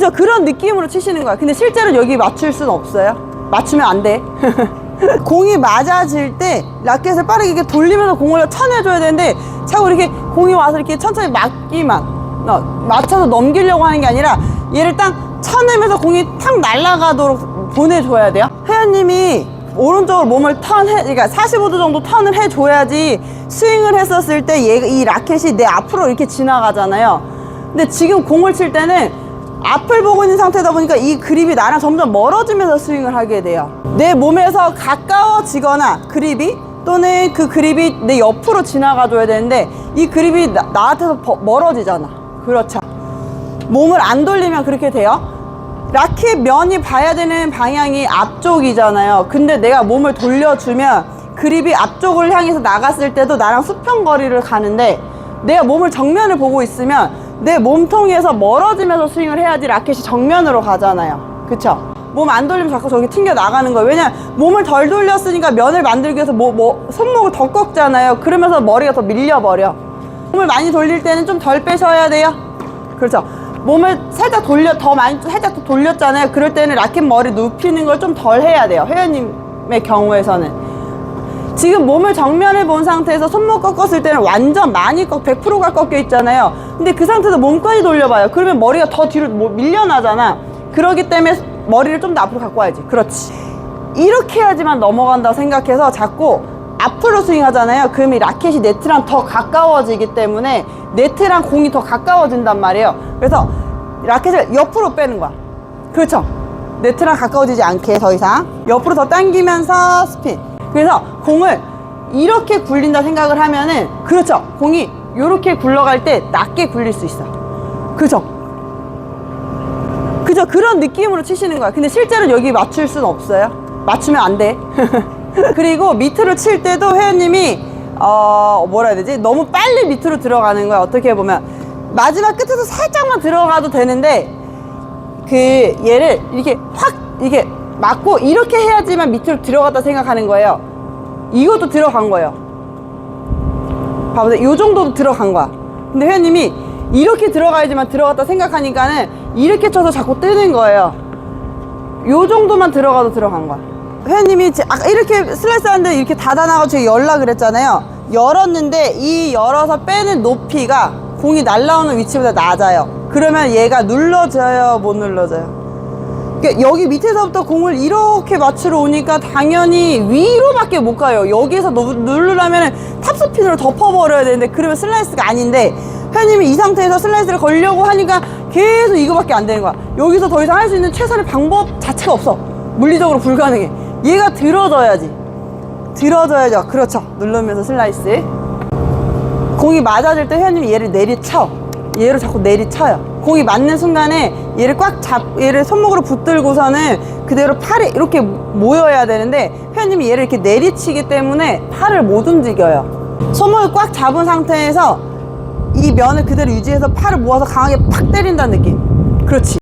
그죠? 그런 느낌으로 치시는 거야. 근데 실제로 여기 맞출 수는 없어요. 맞추면 안 돼. 공이 맞아질 때 라켓을 빠르게 이렇게 돌리면서 공을 쳐내줘야 되는데 자꾸 이렇게 공이 와서 이렇게 천천히 맞기만 어, 맞춰서 넘기려고 하는 게 아니라 얘를 딱 쳐내면서 공이 탁 날아가도록 보내줘야 돼요. 회원님이 오른쪽으로 몸을 턴해, 그러니까 45도 정도 턴을 해줘야지 스윙을 했었을 때 얘, 이 라켓이 내 앞으로 이렇게 지나가잖아요. 근데 지금 공을 칠 때는 앞을 보고 있는 상태다 보니까 이 그립이 나랑 점점 멀어지면서 스윙을 하게 돼요. 내 몸에서 가까워지거나 그립이 또는 그 그립이 내 옆으로 지나가 줘야 되는데 이 그립이 나, 나한테서 버- 멀어지잖아. 그렇죠. 몸을 안 돌리면 그렇게 돼요. 라켓 면이 봐야 되는 방향이 앞쪽이잖아요. 근데 내가 몸을 돌려주면 그립이 앞쪽을 향해서 나갔을 때도 나랑 수평 거리를 가는데 내가 몸을 정면을 보고 있으면 내 몸통에서 멀어지면서 스윙을 해야지 라켓이 정면으로 가잖아요. 그쵸? 몸 안 돌리면 자꾸 저기 튕겨 나가는 거예요. 왜냐 몸을 덜 돌렸으니까 면을 만들기 위해서 뭐, 뭐, 손목을 더 꺾잖아요. 그러면서 머리가 더 밀려버려. 몸을 많이 돌릴 때는 좀 덜 빼셔야 돼요. 그렇죠. 몸을 살짝 돌려 더 많이 살짝 더 돌렸잖아요. 그럴 때는 라켓 머리 눕히는 걸 좀 덜 해야 돼요. 회원님의 경우에서는 지금 몸을 정면에 본 상태에서 손목 꺾었을 때는 완전 많이 꺾 100%가 꺾여 있잖아요. 근데 그 상태에서 몸까지 돌려봐요. 그러면 머리가 더 뒤로 뭐 밀려나잖아. 그러기 때문에 머리를 좀 더 앞으로 갖고 와야지. 그렇지. 이렇게 해야지만 넘어간다고 생각해서 자꾸 앞으로 스윙하잖아요. 그러면 이 라켓이 네트랑 더 가까워지기 때문에 네트랑 공이 더 가까워진단 말이에요. 그래서 라켓을 옆으로 빼는 거야. 그렇죠. 네트랑 가까워지지 않게 더 이상 옆으로 더 당기면서 스핀. 그래서 공을 이렇게 굴린다 생각을 하면은 그렇죠. 공이 이렇게 굴러갈 때 낮게 굴릴 수 있어. 그렇죠. 그죠? 그런 느낌으로 치시는 거야. 근데 실제로 여기 맞출 수는 없어요. 맞추면 안 돼. 그리고 밑으로 칠 때도 회원님이 어 뭐라 해야 되지? 너무 빨리 밑으로 들어가는 거야. 어떻게 보면 마지막 끝에서 살짝만 들어가도 되는데 그 얘를 이렇게 확 이게 맞고 이렇게 해야지만 밑으로 들어갔다 생각하는 거예요. 이것도 들어간 거예요. 봐보세요. 요 정도도 들어간 거야. 근데 회원님이 이렇게 들어가야지만 들어갔다 생각하니까는 이렇게 쳐서 자꾸 뜨는 거예요. 요 정도만 들어가도 들어간 거야. 회원님이 제- 아까 이렇게 슬라이스 하는데 이렇게 닫아나가고 제가 열라 그랬잖아요. 열었는데 이 열어서 빼는 높이가 공이 날라오는 위치보다 낮아요. 그러면 얘가 눌러져요, 못 눌러져요? 그러니까 여기 밑에서부터 공을 이렇게 맞추러 오니까 당연히 위로밖에 못 가요. 여기에서 누- 누르려면 탑스핀으로 덮어버려야 되는데 그러면 슬라이스가 아닌데 회원님이 이 상태에서 슬라이스를 걸려고 하니까 계속 이거밖에 안 되는 거야. 여기서 더 이상 할 수 있는 최선의 방법 자체가 없어. 물리적으로 불가능해. 얘가 들어져야지. 들어져야죠. 그렇죠. 누르면서 슬라이스. 공이 맞아질 때 회원님이 얘를 내리쳐. 얘를 자꾸 내리쳐요. 공이 맞는 순간에 얘를 꽉 잡, 얘를 손목으로 붙들고서는 그대로 팔이 이렇게 모여야 되는데 회원님이 얘를 이렇게 내리치기 때문에 팔을 못 움직여요. 손목을 꽉 잡은 상태에서 이 면을 그대로 유지해서 팔을 모아서 강하게 팍 때린다는 느낌. 그렇지.